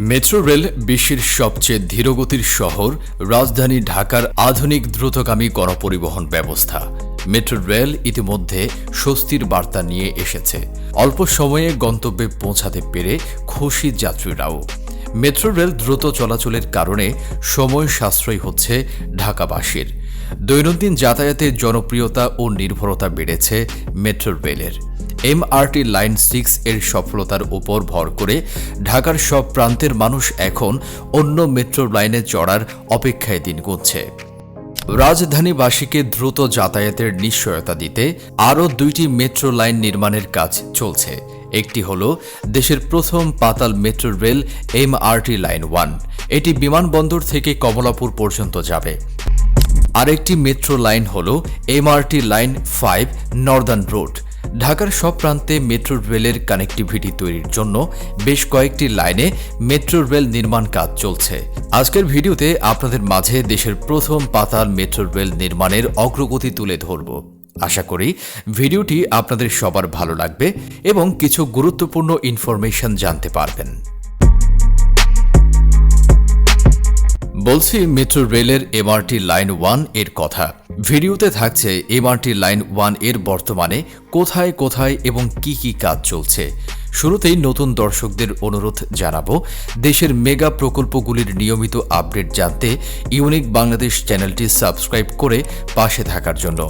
Metro rail বিশ্বের সবচেয়ে ধীরগতির শহর, রাজধানী ঢাকার আধুনিক দ্রুতগামী গণপরিবহন ব্যবস্থা। মেট্রো রেল ইতিমধ্যে স্বস্তির বার্তা নিয়ে এসেছে। অল্প সময়ে গন্তব্যে পৌঁছাতে পেরে খুশি যাত্রীরাও। মেট্রো রেল দ্রুত চলাচলের কারণে সময় সাশ্রয় হচ্ছে ঢাকাবাসীর। দৈনন্দিন যাতায়াতের জনপ্রিয়তা ও নির্ভরতা বেড়েছে মেট্রো রেলের। এমআরটি লাইন সিক্স এর সফলতার উপর ভর করে ঢাকার সব প্রান্তের মানুষ এখন অন্য মেট্রো লাইনে চড়ার অপেক্ষায় দিন গুনছে। রাজধানীবাসীকে দ্রুত যাতায়াতের নিশ্চয়তা দিতে আরও দুইটি মেট্রো লাইন নির্মাণের কাজ চলছে। একটি হল দেশের প্রথম পাতাল metro rail MRT line one এটি বিমানবন্দর থেকে কমলাপুর পর্যন্ত যাবে। আরেকটি মেট্রো লাইন হল MRT line five northern road ঢাকার সব প্রান্তে মেট্রো রেলের কানেক্টিভিটি তৈরির জন্য বেশ কয়েকটি লাইনে মেট্রো রেল নির্মাণ কাজ চলছে। আজকের ভিডিওতে আপনাদের মাঝে দেশের প্রথম পাতাল মেট্রো রেল নির্মাণের অগ্রগতি তুলে ধরব। আশা করি ভিডিওটি আপনাদের সবার ভালো লাগবে এবং কিছু গুরুত্বপূর্ণ ইনফরমেশন জানতে পারবেন। বলছি, মেট্রো রেলের এমআরটি লাইন ওয়ানের কথা। ভিডিওতে থাকছে এমআরটি লাইন ওয়ানের বর্তমানে কোথায় কোথায় এবং কি কি কাজ চলছে। শুরুতেই নতুন দর্শকদের অনুরোধ জানাব, দেশের মেগা প্রকল্পগুলির নিয়মিত আপডেট জানতে ইউনিক বাংলাদেশ চ্যানেলটি সাবস্ক্রাইব করে পাশে থাকার জন্য।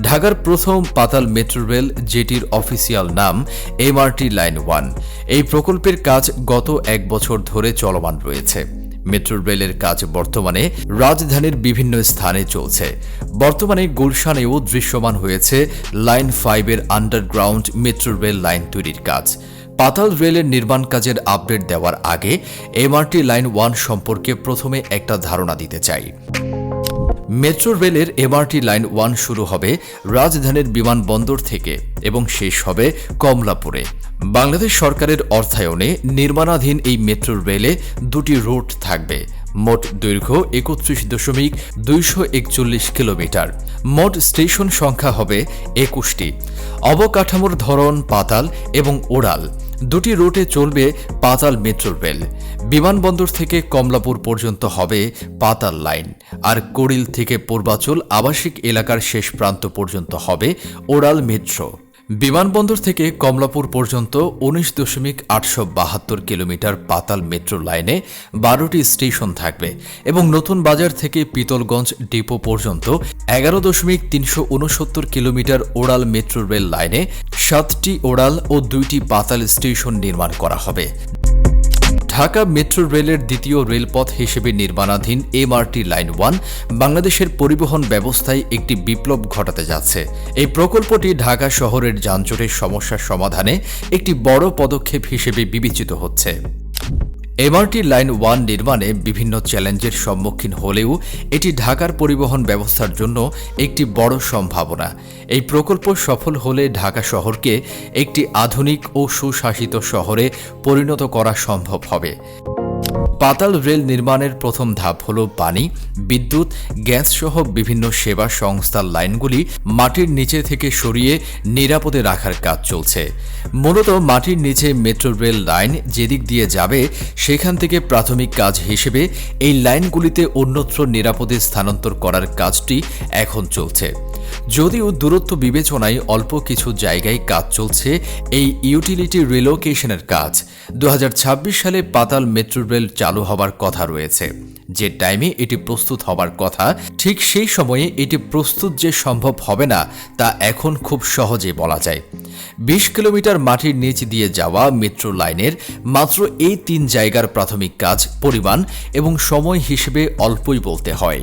ঢাকার প্রথম পাতাল মেট্রো রেল যেটির অফিসিয়াল নাম এমআরটি লাইন ওয়ান এই প্রকল্পের কাজ গত এক বছর ধরে চলমান রয়েছে। মেট্রো রেলের কাজ বর্তমানে রাজধানীর বিভিন্ন স্থানে চলছে। বর্তমানে গুলশানেও দৃশ্যমান হয়েছে লাইন ফাইভের আন্ডারগ্রাউন্ড মেট্রো রেল লাইন তৈরির কাজ। পাতাল রেলের নির্মাণ কাজের আপডেট দেওয়ার আগে এমআরটি লাইন ওয়ান সম্পর্কে প্রথমে একটা ধারণা দিতে চাই। মেট্রো রেলের এমআরটি লাইন ওয়ান শুরু হবে রাজধানীর বিমানবন্দর থেকে এবং শেষ হবে কমলাপুরে। বাংলাদেশ সরকারের অর্থায়নে নির্মাণাধীন এই মেট্রো রেলে দুটি রুট থাকবে। মোট দৈর্ঘ্য একত্রিশ দশমিক দুইশো একচল্লিশ কিলোমিটার। মোট স্টেশন সংখ্যা হবে একুশটি। অবকাঠামোর ধরন পাতাল এবং ওড়াল। দুটি রুটে চলবে পাতাল মেট্রো রেল। বিমানবন্দর থেকে কমলাপুর পর্যন্ত হবে পাতাল লাইন। আর কড়িল থেকে পূর্বাচল আবাসিক এলাকার শেষ প্রান্ত পর্যন্ত হবে ওড়াল মেট্রো। বিমানবন্দর থেকে কমলাপুর পর্যন্ত উনিশ দশমিক আটশো বাহাত্তর কিলোমিটার পাতাল মেট্রো লাইনে বারোটি স্টেশন থাকবে এবং নতুন বাজার থেকে পিতলগঞ্জ ডিপো পর্যন্ত এগারো দশমিক তিনশো উনসত্তর কিলোমিটার ওড়াল মেট্রো রেল লাইনে সাতটি ওড়াল ও দুইটি পাতাল স্টেশন নির্মাণ করা হবে। ঢাকা মেট্রো রেলের দ্বিতীয় রেলপথ হিসেবে নির্মাণাধীন এমআরটি লাইন ওয়ান বাংলাদেশের পরিবহন ব্যবস্থায় একটি বিপ্লব ঘটাতে যাচ্ছে। এই প্রকল্পটি ঢাকা শহরের যানজটের সমস্যার সমাধানে একটি বড় পদক্ষেপ হিসেবে বিবেচিত হচ্ছে। এমআরটি লাইন ওয়ান নির্মাণে বিভিন্ন চ্যালেঞ্জের সম্মুখীন হলেও এটি ঢাকার পরিবহন ব্যবস্থার জন্য একটি বড় সম্ভাবনা। এই প্রকল্প সফল হলে ঢাকা শহরকে একটি আধুনিক ও সুশাসিত শহরে পরিণত করা সম্ভব হবে। পাতাল রেল নির্মাণের প্রথম ধাপ হল পানি, বিদ্যুৎ, গ্যাস সহ বিভিন্ন সেবা সংস্থার লাইনগুলি মাটির নিচে থেকে সরিয়ে নিরাপদে রাখার কাজ চলছে। মূলত মাটির নিচে মেট্রো রেল লাইন যেদিক দিয়ে যাবে, সেখান থেকে প্রাথমিক কাজ হিসেবে এই লাইনগুলিতে অন্যত্র নিরাপদে স্থানান্তর করার কাজটি এখন চলছে। যদিও দূরত্ব বিবেচনায় অল্প কিছু জায়গায় কাজ চলছে, এই ইউটিলিটি রিলোকেশনের কাজ। দু হাজার ছাব্বিশ সালে পাতাল মেট্রো রেল চালু হবার কথা রয়েছে। যে টাইমে এটি প্রস্তুত হবার কথা, ঠিক সেই সময়ে এটি প্রস্তুত যে সম্ভব হবে না, তা এখন খুব সহজে বলা যায়। বিশ কিলোমিটার মাটির নিচ দিয়ে যাওয়া মেট্রো লাইনের মাত্র এই তিন জায়গার প্রাথমিক কাজ, পরিমাণ এবং সময় হিসেবে অল্পই বলতে হয়।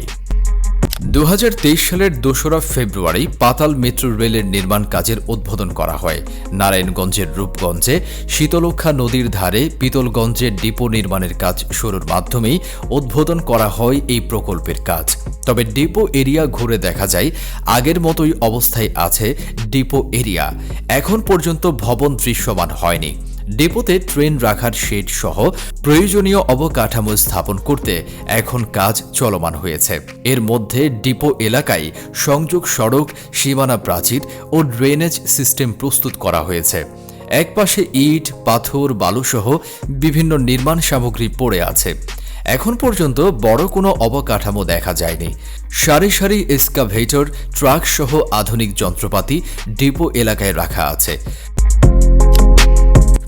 দু হাজার তেইশ সালের দোসরা ফেব্রুয়ারি পাতাল মেট্রো রেলের নির্মাণ কাজের উদ্বোধন করা হয়। নারায়ণগঞ্জের রূপগঞ্জে শীতলক্ষা নদীর ধারে পিতলগঞ্জের ডিপো নির্মাণের কাজ শুরুর মাধ্যমেই উদ্বোধন করা হয় এই প্রকল্পের কাজ। তবে ডিপো এরিয়া ঘুরে দেখা যায়, আগের মতোই অবস্থায় আছে ডিপো এরিয়া। এখন পর্যন্ত ভবন দৃশ্যমান হয়নি। ডেপোতে ট্রেন রাখার শেড সহ প্রয়োজনীয় অবকাঠামো স্থাপন করতে এখন কাজ চলমান হয়েছে। এর মধ্যে ডিপো এলাকায় সংযোগ সড়ক, সীমানা প্রাচীর ও ড্রেনেজ সিস্টেম প্রস্তুত করা হয়েছে। একপাশে ইট, পাথর, বালুসহ বিভিন্ন নির্মাণ সামগ্রী পড়ে আছে। এখন পর্যন্ত বড় কোনো অবকাঠামো দেখা যায়নি। সারি সারি এসকাভেটর, ট্রাক সহ আধুনিক যন্ত্রপাতি ডিপো এলাকায় রাখা আছে।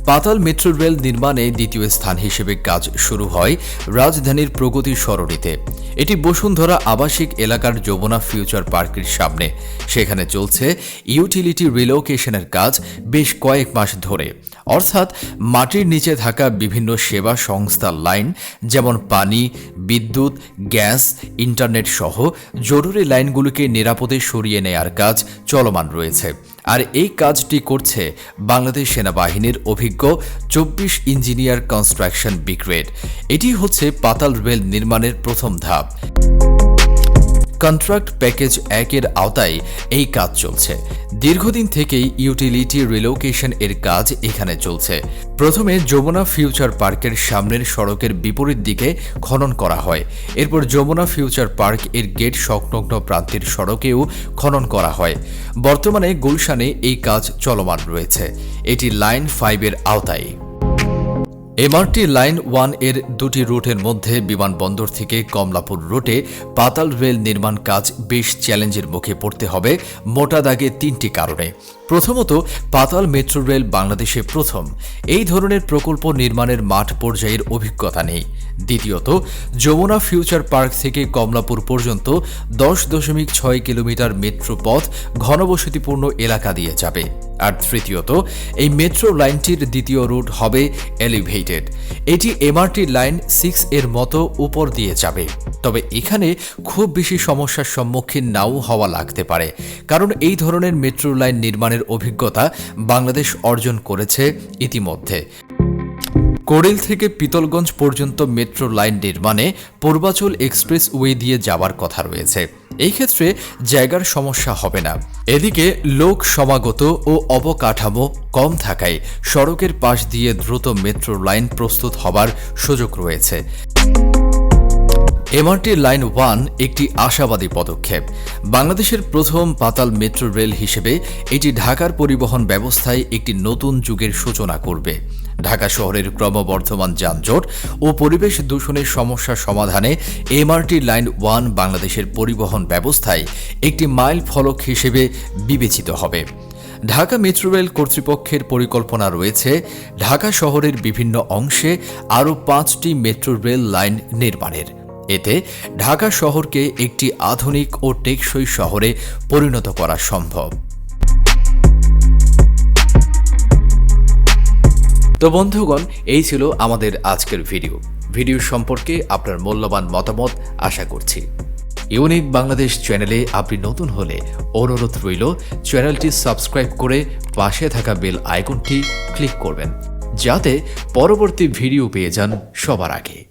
পাতাল মেট্রো রেল নির্মাণে দ্বিতীয় স্থান হিসেবে কাজ শুরু হয় রাজধানীর প্রগতি সরণিতে। এটি বসুন্ধরা আবাসিক এলাকার যমুনা ফিউচার পার্কের সামনে। সেখানে চলছে ইউটিলিটি রিলোকেশনের কাজ বেশ কয়েক মাস ধরে। অর্থাৎ মাটির নিচে থাকা বিভিন্ন সেবা সংস্থার লাইন যেমন পানি, বিদ্যুৎ, গ্যাস, ইন্টারনেট সহ জরুরি লাইনগুলোকে নিরাপদে সরিয়ে নেয়ার কাজ চলমান রয়েছে। আর এই কাজটি করছে বাংলাদেশ সেনাবাহিনীর অভিজ্ঞ চব্বিশ ইঞ্জিনিয়ার কনস্ট্রাকশন বিগ্রেড। এটি হচ্ছে পাতাল রেল নির্মাণের প্রথম ধাপ। কন্ট্রাক্ট প্যাকেজ একের আওতায় এই কাজ চলছে। দীর্ঘদিন থেকেই ইউটিলিটি রিলোকেশন এর কাজ এখানে চলছে। প্রথমে যমুনা ফিউচার পার্কের সামনের সড়কের বিপরীত দিকে খনন করা হয়। এরপর যমুনা ফিউচার পার্কের গেট সংলগ্ন প্রান্তের সড়কেও খনন করা হয়। বর্তমানে গুলশানে এই কাজ চলমান রয়েছে। এটি লাইন ফাইভের আওতায়। এমআরটি লাইন ওয়ানের দুটি রুটের মধ্যে বিমানবন্দর থেকে কমলাপুর রুটে পাতাল রেল নির্মাণ কাজ বেশ চ্যালেঞ্জের মুখে পড়তে হবে, মোটা দাগে তিনটি কারণে। প্রথমত পাতাল মেট্রো রেল বাংলাদেশে প্রথম। এই ধরনের প্রকল্প নির্মাণের মাঠ পর্যায়ের অভিজ্ঞতা নেই। দ্বিতীয়ত, যমুনা ফিউচার পার্ক থেকে কমলাপুর পর্যন্ত দশ দশমিক ছয় কিলোমিটার মেট্রো পথ ঘনবসতিপূর্ণ এলাকা দিয়ে যাবে। আর তৃতীয়ত, এই মেট্রো লাইনটির দ্বিতীয় রুট হবে এলিভেটেড। এটি এমআরটি লাইন সিক্স এর মতো উপর দিয়ে যাবে। তবে এখানে খুব বেশি সমস্যার সম্মুখীন নাও হওয়া লাগতে পারে। কারণ এই ধরনের মেট্রো লাইন নির্মাণের অভিজ্ঞতা বাংলাদেশ অর্জন করেছে ইতিমধ্যে। কোরেল থেকে পিতলগঞ্জ পর্যন্ত মেট্রো লাইন নির্মাণে পূর্বাচল এক্সপ্রেস ওয়ে দিয়ে যাওয়ার কথা রয়েছে। এই ক্ষেত্রে জায়গার সমস্যা হবে না। এদিকে লোক সমাগত ও অবকাঠামো কম থাকায় সড়কের পাশ দিয়ে দ্রুত মেট্রো লাইন প্রস্তুত হবার সুযোগ রয়েছে। এমআরটি লাইন ওয়ান একটি আশাবাদী পদক্ষেপ। বাংলাদেশের প্রথম পাতাল মেট্রো রেল হিসেবে এটি ঢাকার পরিবহন ব্যবস্থায় একটি নতুন যুগের সূচনা করবে। ঢাকা শহরের ক্রমবর্ধমান যানজট ও পরিবেশ দূষণের সমস্যা সমাধানে এমআরটি লাইন ওয়ান বাংলাদেশের পরিবহন ব্যবস্থায় একটি মাইল ফলক হিসেবে বিবেচিত হবে। ঢাকা মেট্রো রেল কর্তৃপক্ষের পরিকল্পনা রয়েছে ঢাকা শহরের বিভিন্ন অংশে আরও পাঁচটি মেট্রো রেল লাইন নির্মাণের। এতে ঢাকা শহরকে একটি আধুনিক ও টেকসই শহরে পরিণত করা সম্ভব। তো বন্ধুগণ, এই ছিল আমাদের আজকের ভিডিও। ভিডিও সম্পর্কে আপনার মূল্যবান মতামত আশা করছি। ইউনিক বাংলাদেশ চ্যানেলে আপনি নতুন হলে অনুরোধ রইল, চ্যানেলটি সাবস্ক্রাইব করে পাশে থাকা বেল আইকনটি ক্লিক করবেন, যাতে পরবর্তী ভিডিও পেয়ে যান সবার আগে।